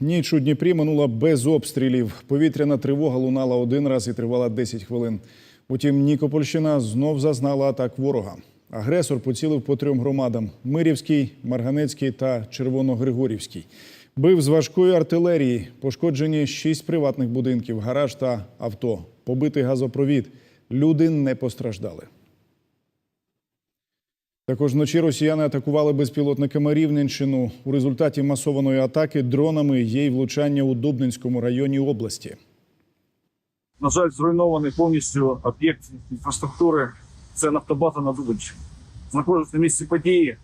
Ніч у Дніпрі минула без обстрілів. Повітряна тривога лунала один раз і тривала 10 хвилин. Утім, Нікопольщина знов зазнала атак ворога. Агресор поцілив по трьом громадам: Мирівський, Марганецький та Червоногригорівський. Бив з важкої артилерії. Пошкоджені шість приватних будинків, гараж та авто. Побитий газопровід. Люди не постраждали. Також вночі росіяни атакували безпілотниками Рівненщину. У результаті масованої атаки дронами є й влучання у Дубнинському районі області. На жаль, зруйнований повністю об'єкт інфраструктури. Це нафтобаза на Дубинщині. Знаходжусь на місці події.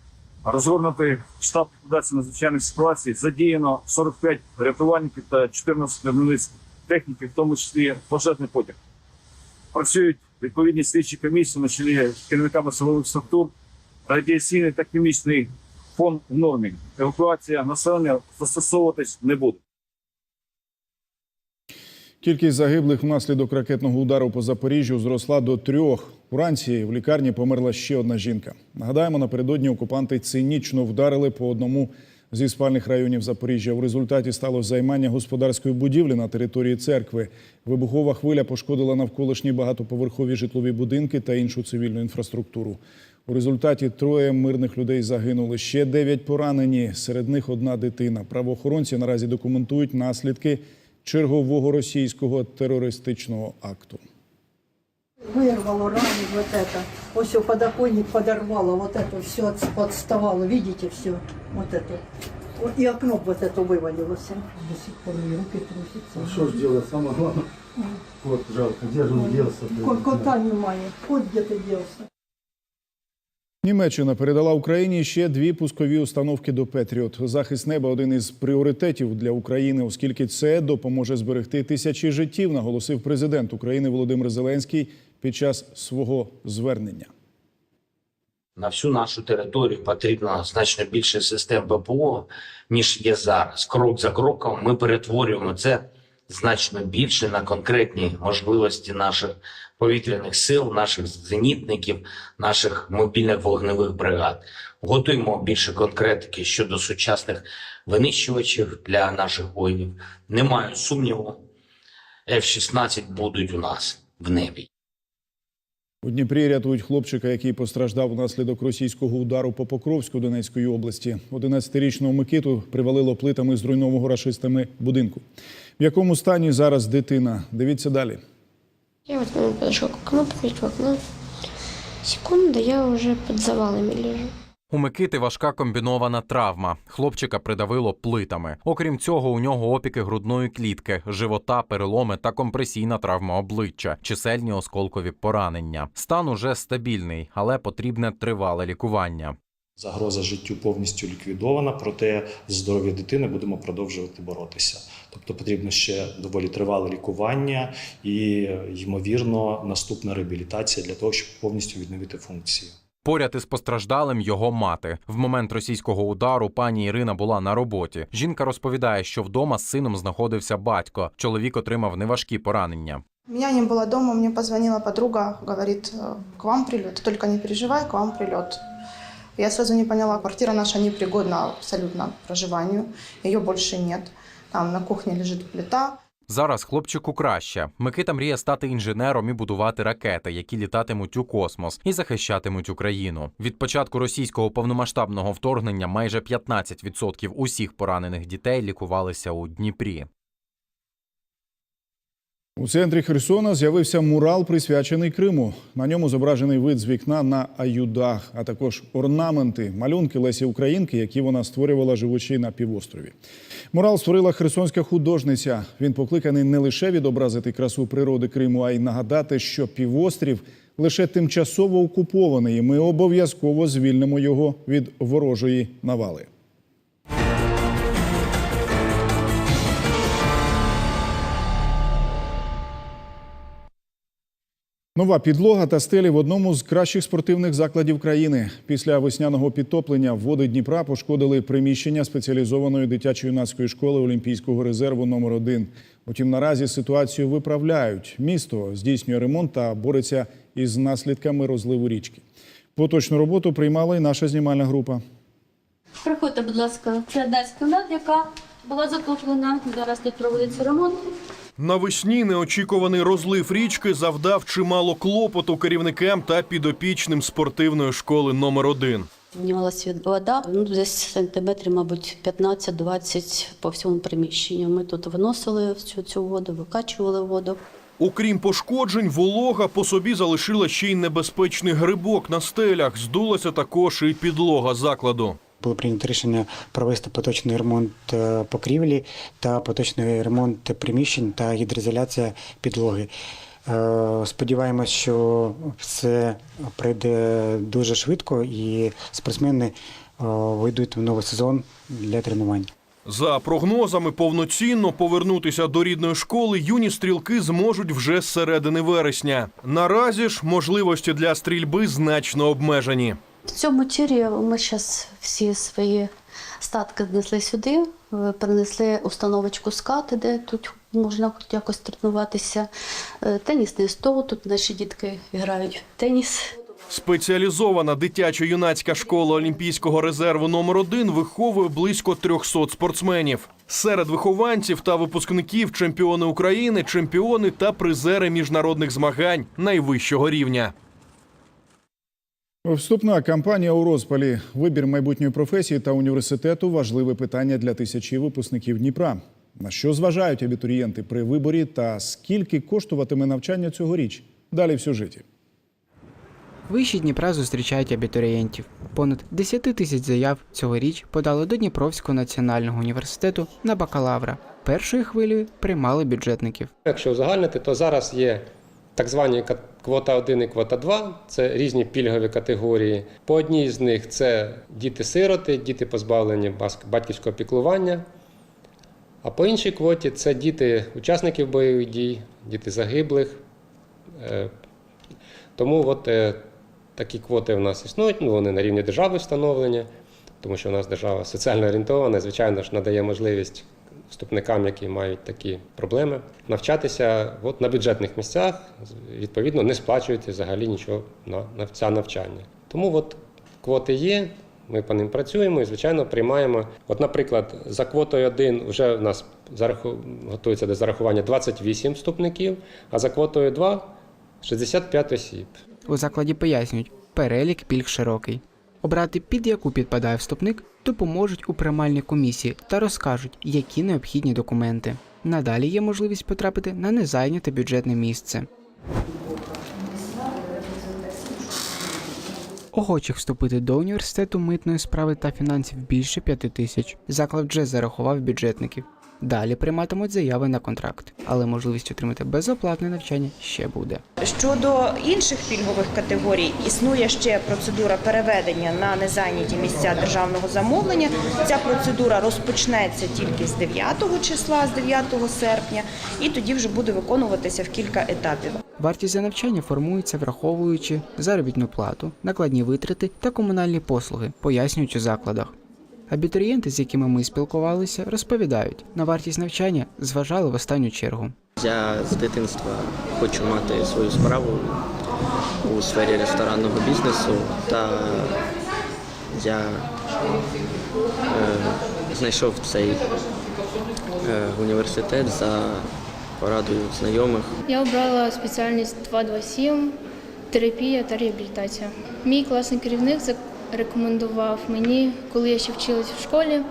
Розгорнутий штаб ліквідації надзвичайних ситуацій. Задіяно 45 рятувальників та 14 одиниць техніки, в тому числі пожежний потяг. Працюють відповідні слідчі комісії на керівниками силових структур. Хімічний фон в нормі. Евакуація населення застосовуватись не буде. Кількість загиблих внаслідок ракетного удару по Запоріжжю зросла до трьох. Уранці в лікарні померла ще одна жінка. Нагадаємо, напередодні окупанти цинічно вдарили по одному зі спальних районів Запоріжжя. У результаті стало займання господарської будівлі на території церкви. Вибухова хвиля пошкодила навколишні багатоповерхові житлові будинки та іншу цивільну інфраструктуру. У результаті троє мирних людей загинули. Ще дев'ять поранені. Серед них одна дитина. Правоохоронці наразі документують наслідки чергового російського терористичного акту. Вырвало раму вот это. Вот все, подоконник подорвало, вот это все подставало, видите, все, вот это. Вот И окно вот это вывалилось. До сих пор и руки трусятся. Ну что ж делать, самое главное. Кот жалко, где же он делся? блин? Ко- Кота немає, кот где-то делся. Німеччина передала Україні ще дві пускові установки до Петріот. Захист неба один із пріоритетів для України, оскільки це допоможе зберегти тисячі життів, наголосив президент України Володимир Зеленський під час свого звернення. На всю нашу територію потрібно значно більше систем ППО, ніж є зараз. Крок за кроком ми перетворюємо це значно більше на конкретні можливості наших повітряних сил, наших зенітників, наших мобільних вогневих бригад. Готуємо більше конкретики щодо сучасних винищувачів для наших воїнів. Немає сумніву, F-16 будуть у нас в небі. У Дніпрі рятують хлопчика, який постраждав внаслідок російського удару по Покровську Донецької області. 11-річного Микиту привалило плитами зруйнованого рашистами будинку. В якому стані зараз дитина? Дивіться далі. Я вот подошел к окну, в окно. Секунда, я уже под завалами лежу. У Микити важка комбінована травма. Хлопчика придавило плитами. Окрім цього, у нього опіки грудної клітки, живота, переломи та компресійна травма обличчя, чисельні осколкові поранення. Стан уже стабільний, але потрібне тривале лікування. Загроза життю повністю ліквідована, проте з здоров'я дитини будемо продовжувати боротися. Тобто потрібно ще доволі тривале лікування і, ймовірно, наступна реабілітація для того, щоб повністю відновити функції. Поряд із постраждалим його мати. В момент російського удару пані Ірина була на роботі. Жінка розповідає, що вдома з сином знаходився батько. Чоловік отримав неважкі поранення. Меня не было дома, мне позвонила подруга, говорит, «Э, к вам прилет, только не переживай, к вам прилет. Я сразу не поняла, квартира наша непригодна абсолютно к проживанию, ее больше нет. Там на кухне лежит плита, Зараз хлопчику краще. Микита мріє стати інженером і будувати ракети, які літатимуть у космос і захищатимуть Україну. Від початку російського повномасштабного вторгнення майже 15% усіх поранених дітей лікувалися у Дніпрі. У центрі Херсона з'явився мурал, присвячений Криму. На ньому зображений вид з вікна на аюдах, а також орнаменти, малюнки Лесі Українки, які вона створювала живучи на півострові. Мурал створила херсонська художниця. Він покликаний не лише відобразити красу природи Криму, а й нагадати, що півострів лише тимчасово окупований. і Ми обов'язково звільнимо його від ворожої навали. Нова підлога та стелі в одному з кращих спортивних закладів країни. Після весняного підтоплення води Дніпра пошкодили приміщення спеціалізованої дитячо-юнацької школи Олімпійського резерву номер 1 Утім, наразі ситуацію виправляють. Місто здійснює ремонт та бореться із наслідками розливу річки. Поточну роботу приймала і наша знімальна група. Приходьте, будь ласка, це одна з яка була затоплена. Зараз тут проводиться ремонт. Навесні неочікуваний розлив річки завдав чимало клопоту керівникам та підопічним спортивної школи номер 1 Піднімалася вода, ну, десь сантиметрів, мабуть, 15-20 по всьому приміщенню. Ми тут виносили всю цю воду, викачували воду. Окрім пошкоджень, волога по собі залишила ще й небезпечний грибок на стелях. Здулася також і підлога закладу. Було прийнято рішення провести поточний ремонт е, покрівлі та поточний ремонт приміщень та гідроізоляція підлоги. Е, Сподіваємось, що все пройде дуже швидко і спортсмени е, вийдуть в новий сезон для тренувань. За прогнозами, повноцінно повернутися до рідної школи юні стрілки зможуть вже з середини вересня. Наразі ж можливості для стрільби значно обмежені. В цьому тірі ми зараз всі свої статки знесли сюди, е, принесли установочку скати, де тут можна якось тренуватися. Е, Тенісний стол, тут наші дітки грають в теніс. Спеціалізована дитячо-юнацька школа Олімпійського резерву номер 1 виховує близько 300 спортсменів. Серед вихованців та випускників чемпіони України, чемпіони та призери міжнародних змагань найвищого рівня. Вступна кампанія у розпалі. Вибір майбутньої професії та університету важливе питання для тисячі випускників Дніпра. На що зважають абітурієнти при виборі та скільки коштуватиме навчання цьогоріч? Далі в сюжеті. Виші Дніпра зустрічають абітурієнтів. Понад 10 тисяч заяв цьогоріч подали до Дніпровського національного університету на бакалавра. Першою хвилею приймали бюджетників. Якщо узагальнити, то зараз є так звані квота 1 і квота 2. Це різні пільгові категорії. По одній з них це діти-сироти, діти позбавлені батьківського піклування. А по іншій квоті це діти учасників бойових дій, діти загиблих. Е, Тому от е, такі квоти в нас існують, ну, вони на рівні держави встановлені, тому що у нас держава соціально орієнтована, звичайно ж, надає можливість вступникам, які мають такі проблеми, навчатися от на бюджетних місцях, відповідно, не сплачують взагалі нічого на, це навчання. Тому от квоти є, ми по ним працюємо і, звичайно, приймаємо. От, наприклад, за квотою 1 вже в нас зараху... готується до зарахування 28 вступників, а за квотою 2 65 осіб. У закладі пояснюють, перелік пільг широкий. Обрати під яку підпадає вступник допоможуть у приймальній комісії та розкажуть, які необхідні документи. Надалі є можливість потрапити на незайняте бюджетне місце. Охочих вступити до університету митної справи та фінансів більше п'яти тисяч. Заклад вже зарахував бюджетників. Далі прийматимуть заяви на контракт, але можливість отримати безоплатне навчання ще буде. Щодо інших пільгових категорій, існує ще процедура переведення на незайняті місця державного замовлення. Ця процедура розпочнеться тільки з 9 числа, з 9 серпня, і тоді вже буде виконуватися в кілька етапів. Вартість за навчання формується, враховуючи заробітну плату, накладні витрати та комунальні послуги, пояснюють у закладах. Абітурієнти, з якими ми спілкувалися, розповідають, на вартість навчання зважали в останню чергу. Я з дитинства хочу мати свою справу у сфері ресторанного бізнесу, та я е, знайшов цей е, університет за порадою знайомих. Я обрала спеціальність 227 терапія та реабілітація. Мій класний керівник рекомендував мені, коли я ще вчилася в школі.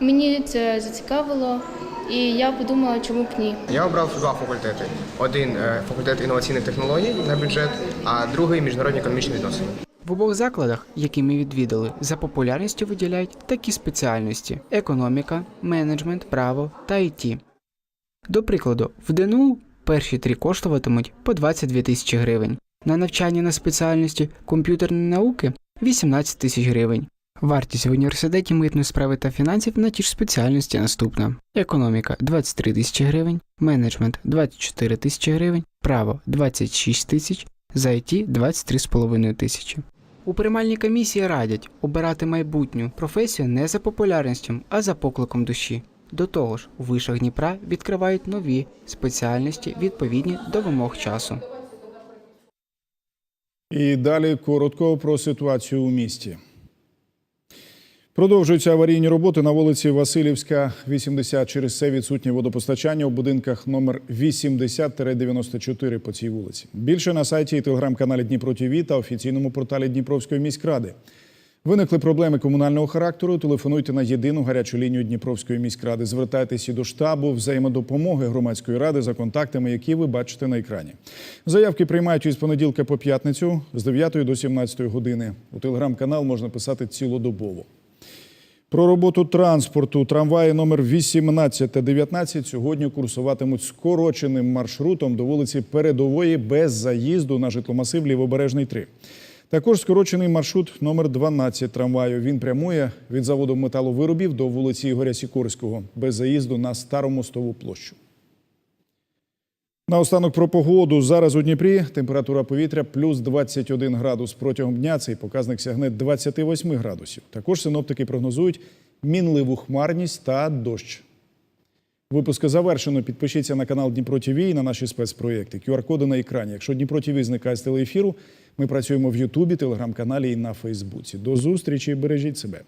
Мені це зацікавило, і я подумала, чому б ні. Я обрав два факультети: один е, факультет інноваційних технологій на бюджет, а другий міжнародні економічні відносини. В обох закладах, які ми відвідали, за популярністю виділяють такі спеціальності: економіка, менеджмент, право та ІТ. До прикладу, в ДНУ перші три коштуватимуть по 22 тисячі гривень. На навчання на спеціальності комп'ютерні науки 18 тисяч гривень. Вартість в університеті митної справи та фінансів на ті ж спеціальності наступна: економіка 23 тисячі гривень, менеджмент 24 тисячі гривень, право 26 тисяч, за ІТ 23,5 тисячі. У приймальній комісії радять обирати майбутню професію не за популярністю, а за покликом душі. До того ж, у вишах Дніпра відкривають нові спеціальності відповідні до вимог часу. І далі коротко про ситуацію у місті. Продовжуються аварійні роботи на вулиці Васильівська, 80. Через це відсутнє водопостачання у будинках номер 80-94 по цій вулиці. Більше на сайті і телеграм-каналі Дніпро ТІВІ та офіційному порталі Дніпровської міськради. Виникли проблеми комунального характеру. Телефонуйте на єдину гарячу лінію Дніпровської міськради. Звертайтеся до штабу взаємодопомоги громадської ради за контактами, які ви бачите на екрані. Заявки приймають із понеділка по п'ятницю з 9 до 17 години. У телеграм-канал можна писати цілодобово. Про роботу транспорту трамваї номер 18 та 19 сьогодні курсуватимуть скороченим маршрутом до вулиці Передової без заїзду на житломасив Лівобережний 3. Також скорочений маршрут номер 12 трамваю. Він прямує від заводу металовиробів до вулиці Ігоря Сікорського без заїзду на Старомостову площу. Наостанок про погоду. Зараз у Дніпрі температура повітря плюс 21 градус. Протягом дня цей показник сягне 28 градусів. Також синоптики прогнозують мінливу хмарність та дощ. Випуск завершено. Підпишіться на канал Дніпро ТВ і на наші спецпроєкти. QR-коди на екрані. Якщо Дніпро ТВ зникає з телеефіру, ми працюємо в Ютубі, телеграм-каналі і на Фейсбуці. До зустрічі бережіть себе.